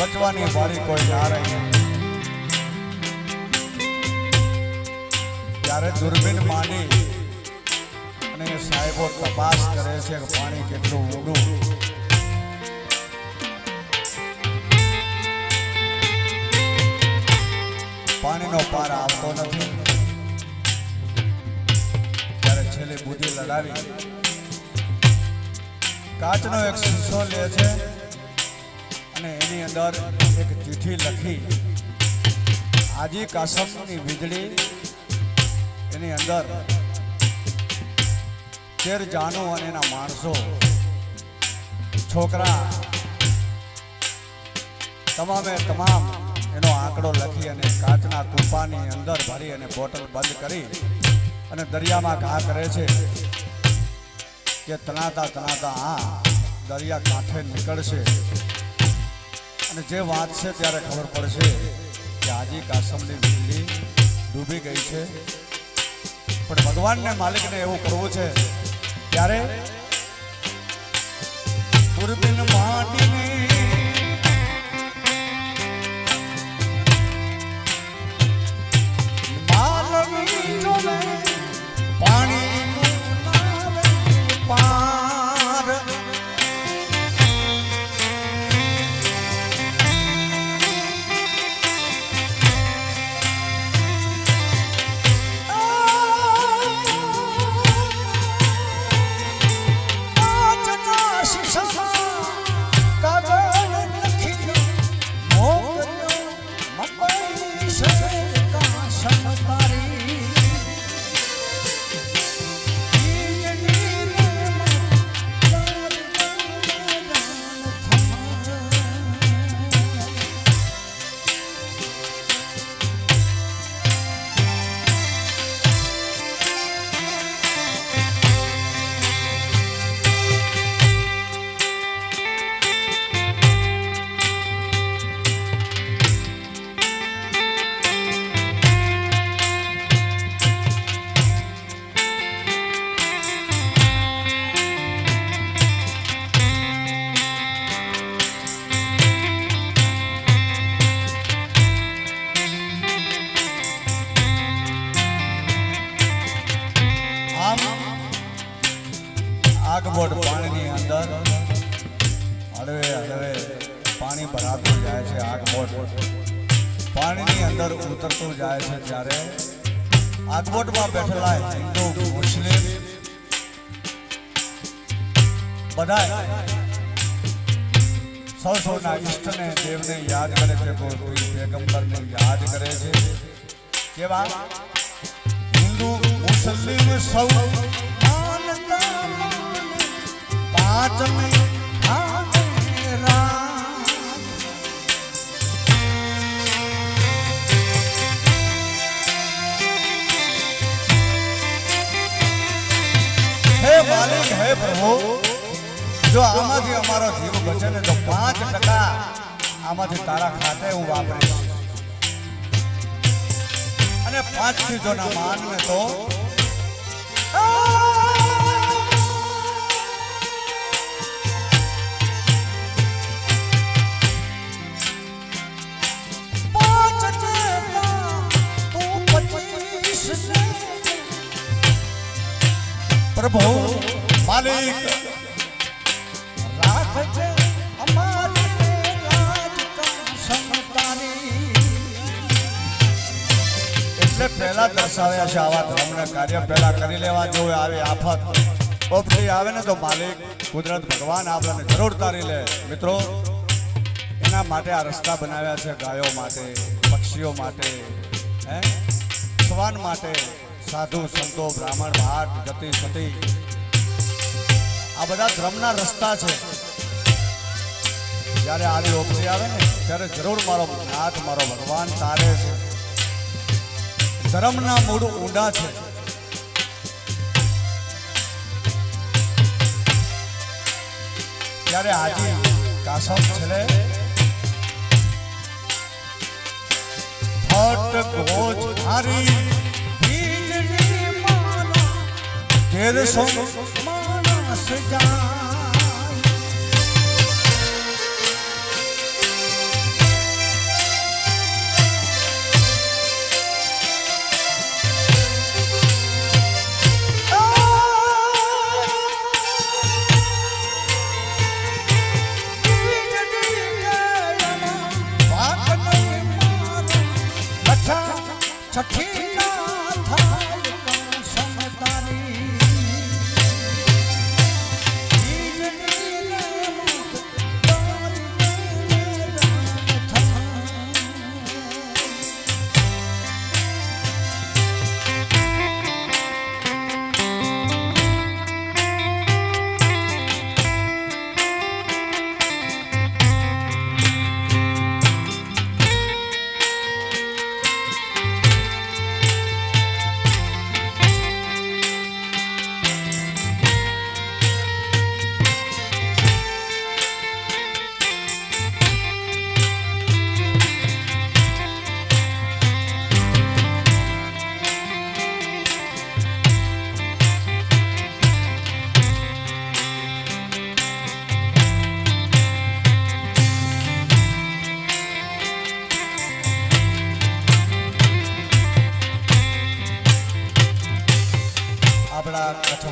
બચવાની બારી કોઈ ના રહી ત્યારે દૂરબીન માંડી અને સાહેબો તપાસ કરે છે કે પાણી કેટલું ઊંડું. પાણીનો પાર આવતો નથી. ત્યારે છેલ્લે બુદ્ધિ લડાવી. કાચનો એક શીશો લે છે. અંદર એક ચિઠ્ઠી લખી. હાજી કાસમની વીજળી એની અંદર તેર જાનુ અને એના માણસો. છોકરા, તમામે તમામ એનો આંકડો લખી અને કાચના તુપાની અંદર ભરી અને બોટલ બંધ કરી અને દરિયામાં ઘા કરે છે કે તણાતા તણાતા આ દરિયા કાંઠે નીકળશે. અને જે વાંચશે ત્યારે ખબર પડશે કે આજે કાસમની વીજળી ડૂબી ગઈ છે. પણ ભગવાનને માલિકને એવું કરવું છે, ત્યારે દુર્બીન માંડીને બધા સૌ સૌના ઈષ્ટને દેવને યાદ કરે છે કોઈ કોઈ પેગમ્બરને યાદ કરે છે કેવા હિન્દુ મુસ્લિમ સૌ માનતા માને પાંચ મેં આવે રાત. હે માલિક હે પ્રભુ જો આમાંથી અમારો જીવ બચે ને તો પાંચ ટકા આમાંથી તારા ખાતે હું વાપરીશ. અને પાંચથી જો ના પાંચ જેટલા તું ને પ્રભુ માલિક પહેલા દર્શાવ્યા છે આવા ધર્મના કાર્ય પહેલા કરી લેવા જોઈએ આવી, આફત. ઓપરી આવે ને તો માલિક, કુદરત ભગવાન આપણને જરૂર તારી લે. મિત્રો, એના માટે આ રસ્તા બનાવ્યા છે ગાયો માટે, પક્ષીઓ માટે, હે? શ્વાન માટે, સાધુ, સંતો, બ્રાહ્મણ ભાટ ગતિ સતી. આ બધા ધર્મના રસ્તા છે. જ્યારે આવી ઓપરી આવે ને ત્યારે જરૂર મારો નાથ મારો ભગવાન તારે છે. ધર્મના મૂળ ઊંડા છે. ત્યારે હાજી કાસમ છેલ્લે. ફટ ગોજ હારી. ઘેર સો માણસ જાય છઠ્ઠી ના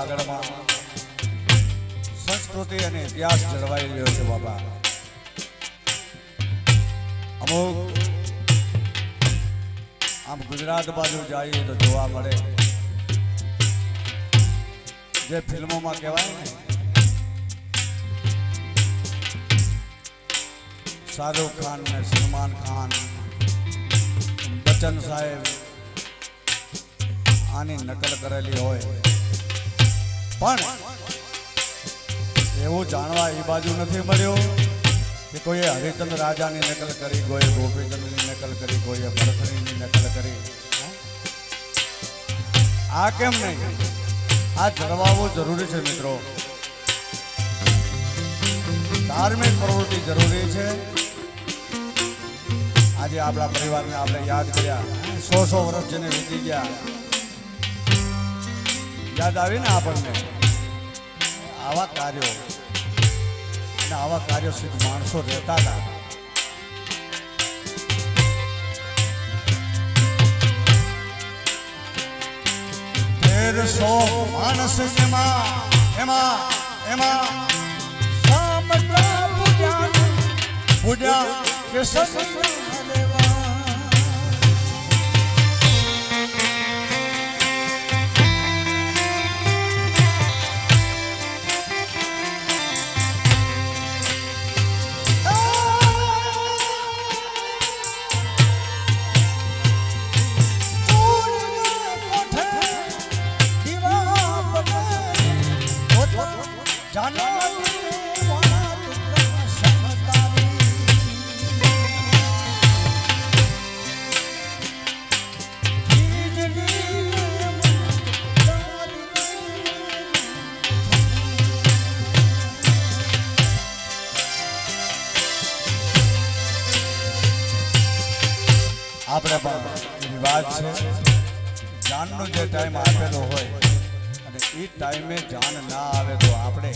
વાગડમાં. સંસ્કૃતિ અને ઇતિહાસ જળવાઈ રહ્યો છે બાબા અમુક આમ ગુજરાત બાજુ જઈએ તો જોવા મળે. જે ફિલ્મોમાં કહેવાય ને, શાહરૂખ ખાન ને સલમાન ખાન, બચ્ચન સાહેબ, આની નકલ કરેલી હોય. પણ એવું જાણવા એ બાજુ નથી મળ્યું કે કોઈએ હરિચંદ રાજાની નકલ કરી, કોઈએ ગોપીચંદની નકલ કરી, કોઈએ ભરતરીની નકલ કરી. આ કેમ નહીં? આ જળવાવું જરૂરી છે મિત્રો. ધાર્મિક પ્રવૃત્તિ જરૂરી છે. આજે આપણા પરિવારને આપણે યાદ કર્યા. સો સો વર્ષ જેને વીતી ગયા. યાદ આવે ને આપણને? આવા કાર્યો. અને આવા કાર્યો સુધી માણસો રહેતા હતા. તેરસો માણસ એમાં એમાં એમાં. સામ પૂજા પૂજા કે સત્સંગ રિવાજ છે. જાનનો જે ટાઈમ આપેલો હોય અને એ ટાઈમે જાન ના આવે તો આપણે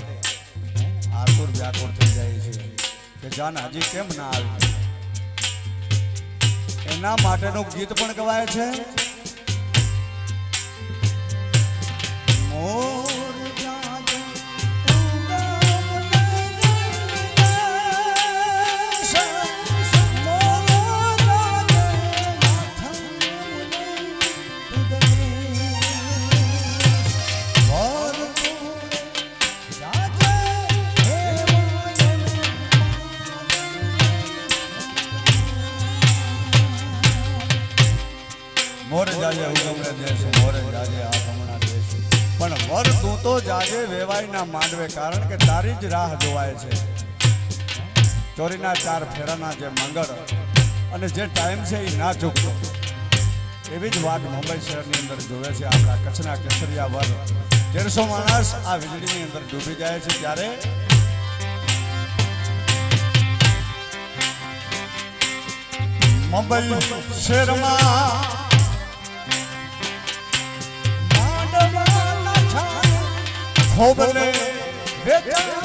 આતુર વ્યાકુર થઈ જાય છે કે જાન હજી કેમ ના આવી? એના માટેનું ગીત પણ ગવાય છે. મોર જાજે હુકમરે દેશ મોરે જાજે હમણાં દેશ પણ વર તું તો જાજે વેવાય ના માંડવે, કારણ કે તારી જ રાહ જોવાય છે. ચોરીના ચાર ફેરાના જે મંગળ અને જે ટાઈમ છે એ ના ચૂકતો. એવી જ વાત મુંબઈ શહેરની અંદર જોવે છે, આપણા કચ્છના કેસરિયા વર. તેરસો માણસ આ વીજળીની અંદર ડૂબી જાય છે ત્યારે મુંબઈ શહેરમાં ખોબલે વેચાણ.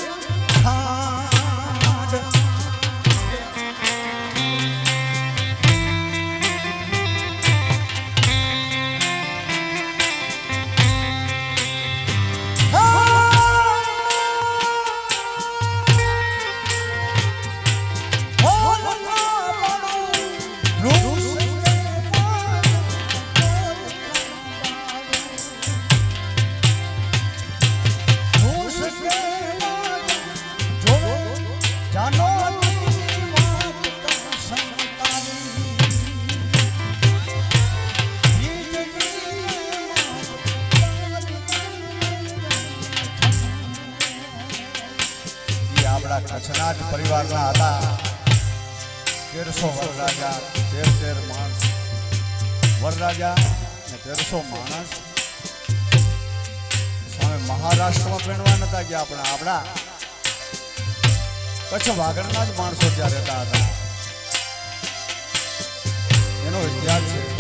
એ આપણા કચ્છના જ પરિવારના હતા તેરસો વરરાજા તેર તેર માણસ વરરાજા ને તેરસો માણસ સામે મહારાષ્ટ્રમાં પહેણવા નતા ગયા પણ આપણા કચ્છ વાગડના જ માણસો ત્યાં રહેતા હતા એનો ઇતિહાસ છે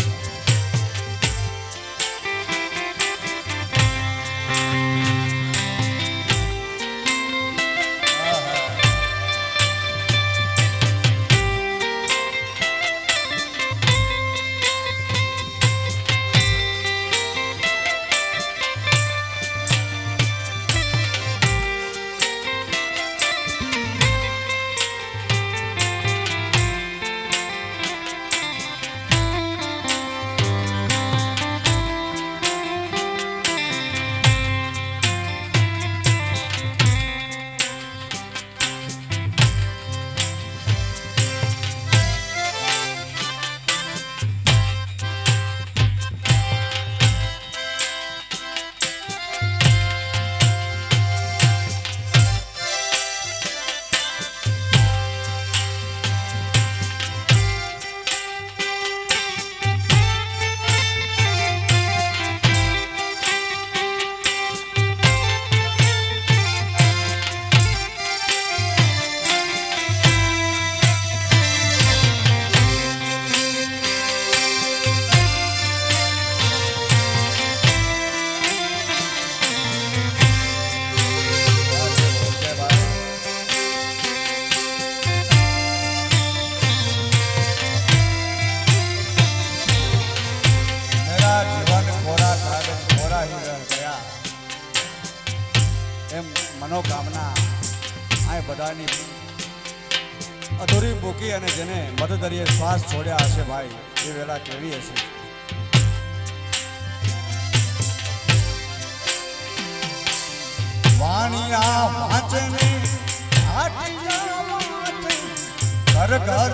આ અધૂરી મૂકી અને જેને મધદરીએ શ્વાસ છોડ્યા હશે ભાઈ, એ વેળા કેવી હશે? વાણિયા વાંચની ઘર ઘર